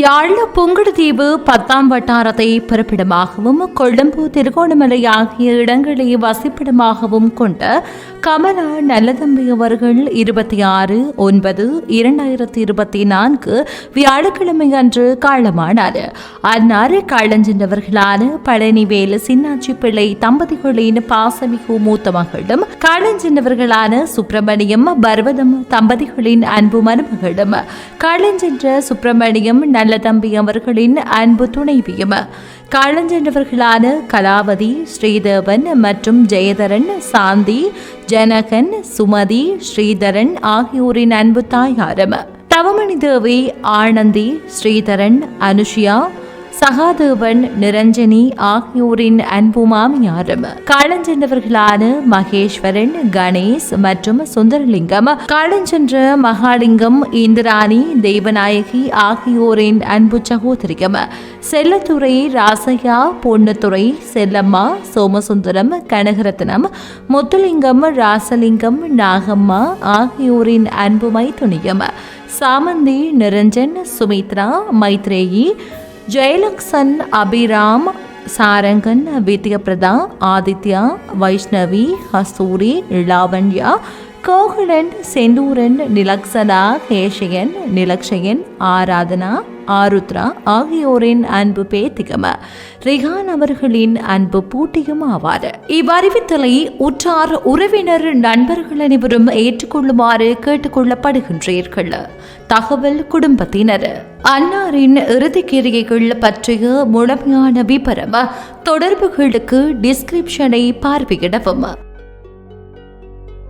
யாழ் புங்குடுதீவு பத்தாம் வட்டாரத்தை பிறப்பிடமாகவும் கொழும்பு திருகோணமலை ஆகிய இடங்களை வசிப்பிடமாகவும் கொண்ட கமலா நல்லதம்பி அவர்கள் இருபத்தி ஆறு ஒன்பது இரண்டாயிரத்தி இருபத்தி நான்கு வியாழக்கிழமை அன்று காலமானார். அன்னார் காலஞ்சென்றவர்களான பழனிவேலு சின்னாச்சி பிள்ளை தம்பதிகளின் பாசமிகு மூத்த மகளும் காலஞ்சென்றவர்களான சுப்பிரமணியம் பர்வதம் தம்பதிகளின் அன்பு மருமகளும் காலஞ்சென்ற சுப்பிரமணியம் நல்ல தம்பி அவர்களின் அன்பு துணைவியும். காலஞ்சென்றவர்களான கலாவதி ஸ்ரீதேவன் மற்றும் ஜெயதரன் சாந்தி ஜனகன் சுமதி ஸ்ரீதரன் ஆகியோரின் அன்பு தாயாரும். தவமணி தேவி ஆனந்தி ஸ்ரீதரன் அனுஷியா சகாதேவன் நிரஞ்சனி ஆகியோரின் அன்பு மாமியாரும் காலஞ்சென்றவர்களான மகேஸ்வரன் கணேஷ் மற்றும் சுந்தரலிங்கம் காலஞ்சென்ற மகாலிங்கம் இந்திராணி தெய்வநாயகி ஆகியோரின் அன்பு சகோதரியும் செல்லத்துறை ராசையா பொன்னுத்துறை செல்லம்மா சோமசுந்தரம் கனகரத்னம் முத்துலிங்கம் ராசலிங்கம் நாகம்மா ஆகியோரின் அன்பு மைத்துணியும் சாமந்தி நிரஞ்சன் சுமித்ரா மைத்ரேயி ஜெயலக்ஷன் அபிராம் சாரங்கன் வித்யபிரதா ஆதித்யா வைஷ்ணவி ஹசூரி லாவண்யா கோகுலன் செந்தூரன் நிலக்சனா கேஷயன் நிலக்ஷயன் ஆராதனா ஆருத்ரா ஆகியோரின் அன்பு பேத்திகம. ரிஹான் அவர்களின் அன்பு பூட்டியும் ஆவார். இவ்வறிவித்தலை உற்றார் உறவினர் நண்பர்கள் அனைவரும் ஏற்றுக்கொள்ளுமாறு கேட்டுக்கொள்ளப்படுகின்றீர்கள். தகவல் குடும்பத்தினர். அன்னாரின் இறுதிக்கிரியைகள் பற்றிய முழுமையான விபரம் தொடர்புகளுக்கு டிஸ்கிரிப்ஷனை பார்வையிடவும்.